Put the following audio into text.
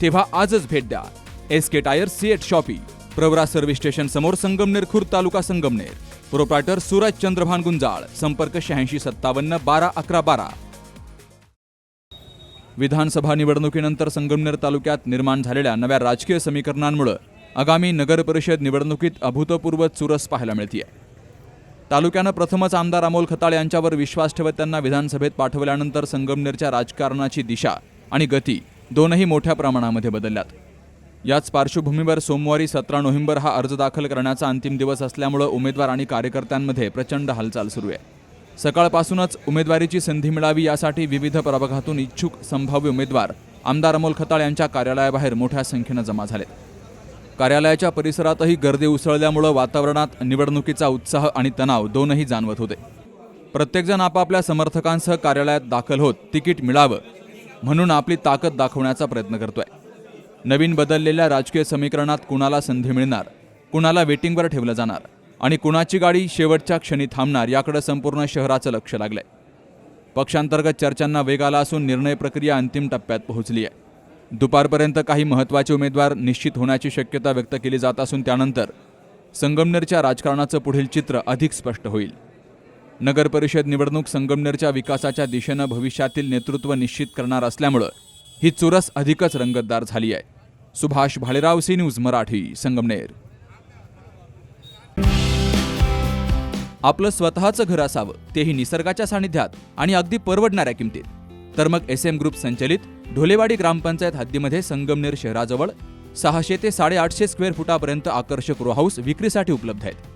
तेव्हा आजच भेट द्या. S K tyre CEAT shoppe Pravara service station समोर संगमनेर खुर्द तालुका संगमनेर. प्रोप्रायटर सूरज चंद्रभान गुंजाळ संपर्क शहाऐंशी सत्तावन्न बारा अकरा बारा. विधानसभा निवडणुकीनंतर संगमनेर तालुक्यात निर्माण झालेल्या नव्या राजकीय समीकरणांमुळे आगामी नगरपरिषद निवडणुकीत अभूतपूर्व चुरस पाहायला मिळतीये. तालुक्यानं प्रथमच आमदार अमोल खताळ यांच्यावर विश्वास ठेवत त्यांना विधानसभेत पाठवल्यानंतर संगमनेरच्या राजकारणाची दिशा आणि गती दोनही मोठ्या प्रमाणामध्ये बदलल्यात. याच पार्श्वभूमीवर सोमवारी सतरा नोव्हेंबर हा अर्ज दाखल करण्याचा अंतिम दिवस असल्यामुळं उमेदवार आणि कार्यकर्त्यांमध्ये प्रचंड हालचाल सुरू आहे. सकाळपासूनच उमेदवारीची संधी मिळावी यासाठी विविध प्रभागातून इच्छुक संभाव्य उमेदवार आमदार अमोल खताळ यांच्या कार्यालयाबाहेर मोठ्या संख्येनं जमा झालेत. कार्यालयाच्या परिसरातही गर्दी उसळल्यामुळं वातावरणात निवडणुकीचा उत्साह आणि तणाव दोनही जाणवत होते. प्रत्येकजण आपापल्या समर्थकांसह कार्यालयात दाखल होत तिकीट मिळावं म्हणून आपली ताकद दाखवण्याचा प्रयत्न करतोय. नवीन बदललेल्या राजकीय समीकरणात कुणाला संधी मिळणार? कुणाला वेटिंगवर ठेवलं जाणार? आणि कुणाची गाडी शेवटच्या क्षणी थांबणार याकडे संपूर्ण शहराचं लक्ष लागलंय. पक्षांतर्गत चर्चांना वेग आला असून निर्णय प्रक्रिया अंतिम टप्प्यात पोहोचली आहे. दुपारपर्यंत काही महत्त्वाचे उमेदवार निश्चित होण्याची शक्यता व्यक्त केली जात असून त्यानंतर संगमनेरच्या राजकारणाचं पुढील चित्र अधिक स्पष्ट होईल. नगरपरिषद निवडणूक संगमनेरच्या विकासाच्या दिशेनं भविष्यातील नेतृत्व निश्चित करणार असल्यामुळं ही चुरस अधिकच रंगतदार झाली आहे. Subhash Bhalerao C news Marathi Sangamner. आपलं स्वतःचं घर असावं तेही निसर्गाच्या सानिध्यात आणि अगदी परवडणाऱ्या किमतीत. तर मग एस एम ग्रुप संचलित ढोलेवाडी ग्रामपंचायत हद्दीमध्ये संगमनेर शहराजवळ सहाशे ते साडेआठशे स्क्वेअर फुटापर्यंत आकर्षक रो हाऊस विक्रीसाठी उपलब्ध आहेत.